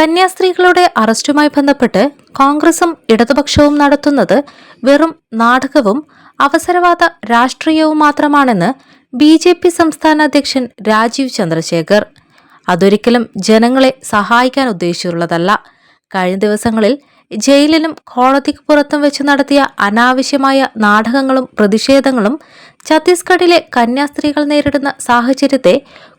കന്യാസ്ത്രീകളുടെ അറസ്റ്റുമായി ബന്ധപ്പെട്ട് കോൺഗ്രസും ഇടതുപക്ഷവും നടത്തുന്നത് വെറും നാടകവും അവസരവാദ രാഷ്ട്രീയവും മാത്രമാണെന്ന് ബി ജെ പി സംസ്ഥാന അധ്യക്ഷൻ രാജീവ് ചന്ദ്രശേഖർ. അതൊരിക്കലും ജനങ്ങളെ സഹായിക്കാൻ ഉദ്ദേശിച്ചുള്ളതല്ല. കഴിഞ്ഞ ദിവസങ്ങളിൽ ജയിലിലും കോടതിക്ക് പുറത്തും വെച്ച് നടത്തിയ അനാവശ്യമായ നാടകങ്ങളും പ്രതിഷേധങ്ങളും ഛത്തീസ്ഗഡിലെ കന്യാസ്ത്രീകൾ നേരിടുന്ന സാഹചര്യത്തെ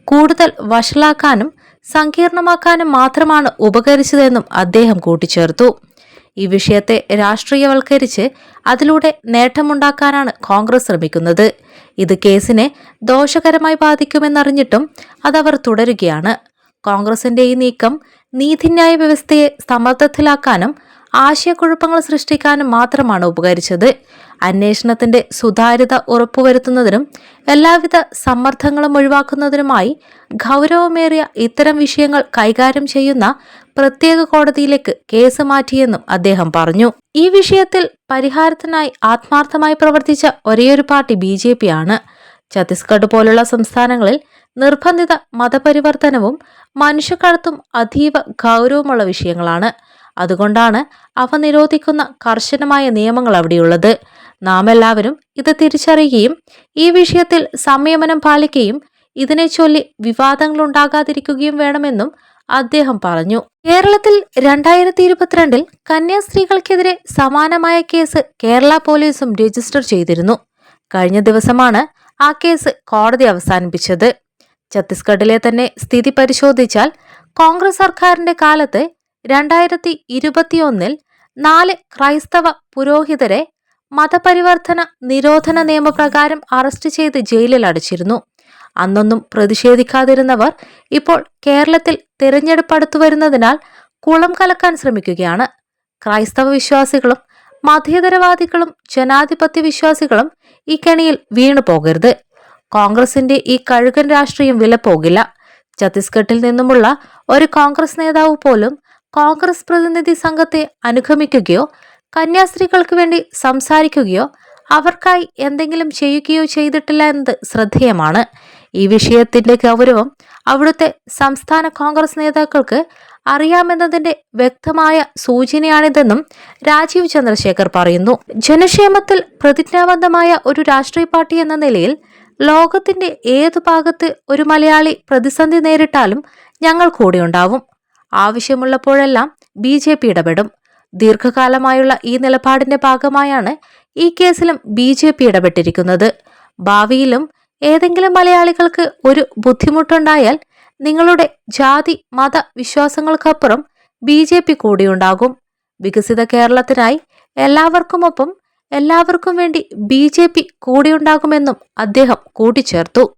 കൂടുതൽ വഷളാക്കാനും സങ്കീർണമാക്കാനും മാത്രമാണ് ഉപകരിച്ചതെന്നും അദ്ദേഹം കൂട്ടിച്ചേർത്തു. ഈ വിഷയത്തെ രാഷ്ട്രീയവൽക്കരിച്ച് അതിലൂടെ നേട്ടമുണ്ടാക്കാനാണ് കോൺഗ്രസ് ശ്രമിക്കുന്നത്. ഇത് കേസിനെ ദോഷകരമായി ബാധിക്കുമെന്നറിഞ്ഞിട്ടും അതവർ തുടരുകയാണ്. കോൺഗ്രസിന്റെ ഈ നീക്കം നീതിന്യായ വ്യവസ്ഥയെ സമ്മർദ്ദത്തിലാക്കാനും ആശയക്കുഴപ്പങ്ങൾ സൃഷ്ടിക്കാനും മാത്രമാണ് ഉപകരിച്ചത്. അന്വേഷണത്തിന്റെ സുതാര്യത ഉറപ്പുവരുത്തുന്നതിനും എല്ലാവിധ സമ്മർദ്ദങ്ങളും ഒഴിവാക്കുന്നതിനുമായി ഗൗരവമേറിയ ഇത്തരം വിഷയങ്ങൾ കൈകാര്യം ചെയ്യുന്ന പ്രത്യേക കോടതിയിലേക്ക് കേസ് മാറ്റിയെന്നും അദ്ദേഹം പറഞ്ഞു. ഈ വിഷയത്തിൽ പരിഹാരത്തിനായി ആത്മാർത്ഥമായി പ്രവർത്തിച്ച ഒരേയൊരു പാർട്ടി ബി ജെ പി ആണ് ഛത്തീസ്ഗഡ് പോലുള്ള സംസ്ഥാനങ്ങളിൽ നിർബന്ധിത മതപരിവർത്തനവും മനുഷ്യക്കടത്തും അതീവ ഗൗരവമുള്ള വിഷയങ്ങളാണ്. അതുകൊണ്ടാണ് അവ നിരോധിക്കുന്ന കർശനമായ നിയമങ്ങൾ അവിടെയുള്ളത്. നാം എല്ലാവരും ഇത് തിരിച്ചറിയുകയും ഈ വിഷയത്തിൽ സംയമനം പാലിക്കുകയും ഇതിനെ ചൊല്ലി വിവാദങ്ങൾ ഉണ്ടാകാതിരിക്കുകയും വേണമെന്നും അദ്ദേഹം പറഞ്ഞു. കേരളത്തിൽ രണ്ടായിരത്തി ഇരുപത്തിരണ്ടിൽ കന്യാസ്ത്രീകൾക്കെതിരെ സമാനമായ കേസ് കേരള പോലീസും രജിസ്റ്റർ ചെയ്തിരുന്നു. കഴിഞ്ഞ ദിവസമാണ് ആ കേസ് കോടതി അവസാനിപ്പിച്ചത്. ഛത്തീസ്ഗഡിലെ തന്നെ സ്ഥിതി പരിശോധിച്ചാൽ കോൺഗ്രസ് സർക്കാരിന്റെ കാലത്ത് രണ്ടായിരത്തി ഇരുപത്തിയൊന്നിൽ നാല് ക്രൈസ്തവ പുരോഹിതരെ മതപരിവർത്തന നിരോധന നിയമപ്രകാരം അറസ്റ്റ് ചെയ്ത് ജയിലിൽ അടച്ചിരുന്നു. അന്നൊന്നും പ്രതിഷേധിക്കാതിരുന്നവർ ഇപ്പോൾ കേരളത്തിൽ തിരഞ്ഞെടുപ്പ് അടുത്തു വരുന്നതിനാൽ കുളം കലക്കാൻ ശ്രമിക്കുകയാണ്. ക്രൈസ്തവ വിശ്വാസികളും മതേതരവാദികളും ജനാധിപത്യ വിശ്വാസികളും ഈ കെണിയിൽ വീണു പോകരുത്. കോൺഗ്രസിന്റെ ഈ കഴുകൻ രാഷ്ട്രീയം വില പോകില്ല ഛത്തീസ്ഗഡിൽ നിന്നുമുള്ള ഒരു കോൺഗ്രസ് നേതാവ് പോലും കോൺഗ്രസ് പ്രതിനിധി സംഘത്തെ അനുഗമിക്കുകയോ കന്യാസ്ത്രീകൾക്ക് വേണ്ടി സംസാരിക്കുകയോ അവർക്കായി എന്തെങ്കിലും ചെയ്യുകയോ ചെയ്തിട്ടില്ല എന്നത് ശ്രദ്ധേയമാണ്. ഈ വിഷയത്തിന്റെ ഗൗരവം അവിടുത്തെ സംസ്ഥാന കോൺഗ്രസ് നേതാക്കൾക്ക് അറിയാമെന്നതിന്റെ വ്യക്തമായ സൂചനയാണിതെന്നും രാജീവ് ചന്ദ്രശേഖർ പറയുന്നു. ജനക്ഷേമത്തിൽ പ്രതിജ്ഞാബദ്ധമായ ഒരു രാഷ്ട്രീയ പാർട്ടി എന്ന നിലയിൽ ലോകത്തിന്റെ ഏതു ഭാഗത്ത് ഒരു മലയാളി പ്രതിസന്ധി നേരിട്ടാലും ഞങ്ങൾ കൂടെയുണ്ടാവും. ആവശ്യമുള്ളപ്പോഴെല്ലാം ബി ജെ പി ഇടപെടും. ദീർഘകാലമായുള്ള ഈ നിലപാടിന്റെ ഭാഗമായാണ് ഈ കേസിലും ബി ജെ പി ഇടപെട്ടിരിക്കുന്നത്. ഭാവിയിലും ഏതെങ്കിലും മലയാളികൾക്ക് ഒരു ബുദ്ധിമുട്ടുണ്ടായാൽ നിങ്ങളുടെ ജാതി മത വിശ്വാസങ്ങൾക്കപ്പുറം ബി ജെ പി കൂടിയുണ്ടാകും. വികസിത കേരളത്തിനായി എല്ലാവർക്കുമൊപ്പം എല്ലാവർക്കും വേണ്ടി ബി ജെ പി കൂടിയുണ്ടാകുമെന്നും അദ്ദേഹം കൂട്ടിച്ചേർത്തു.